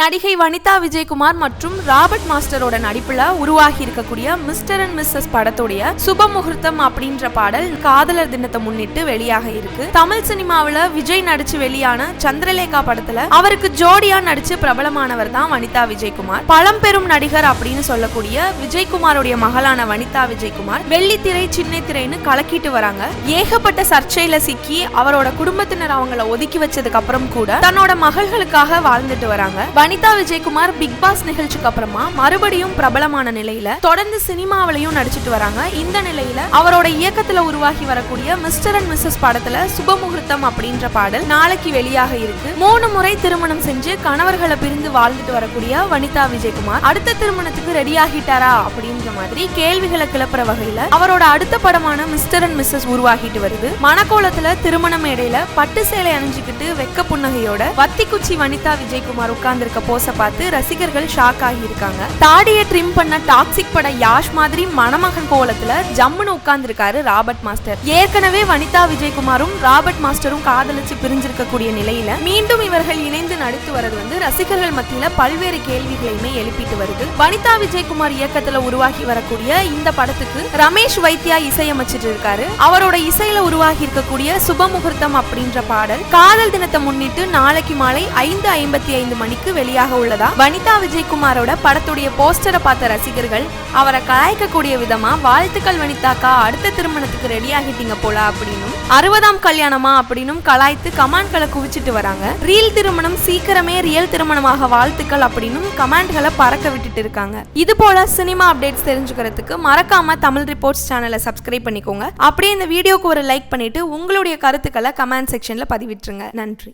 நடிகை வனிதா விஜயகுமார் மற்றும் ராபர்ட் மாஸ்டரோட நடிப்புல உருவாகி இருக்கக்கூடிய மிஸ்டர் அண்ட் மிஸ்ஸஸ் படத்துடைய சுப முகூர்த்தம் அப்படின்ற பாடல் காதலர் தினத்தை முன்னிட்டு வெளியாக இருக்கு. தமிழ் சினிமாவில விஜய் நடிச்சு வெளியான சந்திரலேகா படத்துல அவருக்கு ஜோடியா நடிச்சு பிரபலமானவர் தான் வனிதா விஜயகுமார். பழம்பெரும் நடிகர் அப்படின்னு சொல்லக்கூடிய விஜயகுமாருடைய மகளான வனிதா விஜயகுமார் வெள்ளித்திரை சின்ன திரைன்னு கலக்கிட்டு வராங்க. ஏகப்பட்ட சர்ச்சையில சிக்கி அவரோட குடும்பத்தினர் அவங்கள ஒதுக்கி வச்சதுக்கு அப்புறம் கூட தன்னோட மகள்களுக்காக வாழ்ந்துட்டு வராங்க. வனிதா விஜயகுமார் பிக் பாஸ் நிகழ்ச்சிக்கு அப்புறமா மறுபடியும் பிரபலமான நிலையில தொடர்ந்து சினிமாவிலையும் நடிச்சிட்டு வராங்க. இந்த நிலையில அவரோட இயக்கத்துல உருவாகி வரக்கூடிய மிஸ்டர் அண்ட் மிஸ்ஸஸ் படத்துல சுபமுகூர்த்தம் அப்படின்ற பாடல் நாளைக்கு வெளியாக இருக்கு. மூணு முறை திருமணம் செஞ்சு கணவர்களை பிரிந்து வாழ்ந்துட்டு வரக்கூடிய வனிதா விஜயகுமார் அடுத்த திருமணத்துக்கு ரெடி ஆகிட்டாரா அப்படின்ற மாதிரி கேள்விகளை கிளப்புற வகையில அவரோட அடுத்த படமான மிஸ்டர் அண்ட் மிஸ்ஸஸ் உருவாகிட்டு வருது. மணக்கோலத்துல திருமண மேடையில பட்டு சேலை அணிஞ்சுக்கிட்டு வெக்க புன்னகையோட வத்திக்குச்சி வனிதா விஜயகுமார் இருக்க போஸ பார்த்து ரசிகர்கள் ஷாக் ஆகியிருக்காங்க. தாடியை ட்ரிம் பண்ண டாக்ஸிக் பட யாஷ் மாதிரி மணமகன் கோலத்துல ஜம்முன்னு உட்கார்ந்துருக்காரு ராபர்ட் மாஸ்டர். ஏற்கனவே வனிதா விஜயகுமாரும் ராபர்ட் மாஸ்டரும் காதலிச்சு பிரிஞ்சிருக்கக்கூடிய நிலையில மீண்டும் இவர்கள் இணைந்து நடித்து வரது வந்து ரசிகர்கள் மத்தியில பல்வேறு கேள்விகளையுமே எழுப்பிட்டு வருது. வனிதா விஜயகுமார் இயக்கத்துல உருவாகி வரக்கூடிய இந்த படத்துக்கு ரமேஷ் வைத்தியா இசையமைச்சிட்டு இருக்காரு அவரோட இசையில உருவாகி இருக்கக்கூடிய சுபமுகூர்த்தம் அப்படின்ற பாடல் காதல் தினத்தை முன்னிட்டு நாளைக்கு மாலை ஐந்து ஐம்பத்தி ஐந்து மணிக்கு வெளியாக உள்ளதா? வனிதா விஜயகுமாரோட படத்துடைய போஸ்டரை பார்த்த ரசிகர்கள் அவரை கலாய்க்கக்கூடிய விதமா வாழ்த்துக்கள் வனிதாக்கா அடுத்த திருமணத்துக்கு ரெடி ஆகிட்டீங்க போல அப்படின்னும் அறுபதாம் கல்யாணமா அப்படின்னும் கலாய்த்து கமாண்ட்களை குவிச்சிட்டு வராங்க. ரீல் திருமணம் சீக்கிரமே ரியல் திருமணமாக வாழ்த்துக்கள் அப்படின்னும் கமாண்ட்களை பறக்க விட்டுட்டு இருக்காங்க. இது போல சினிமா அப்டேட்ஸ் தெரிஞ்சுக்கிறதுக்கு மறக்காம தமிழ் ரிப்போர்ட்ஸ் சேனலை சப்ஸ்கிரைப் பண்ணிக்கோங்க. அப்படியே இந்த வீடியோக்கு ஒரு லைக் பண்ணிட்டு உங்களுடைய கருத்துக்களை கமெண்ட் செக்ஷன்ல பதிவிட்டுருங்க. நன்றி.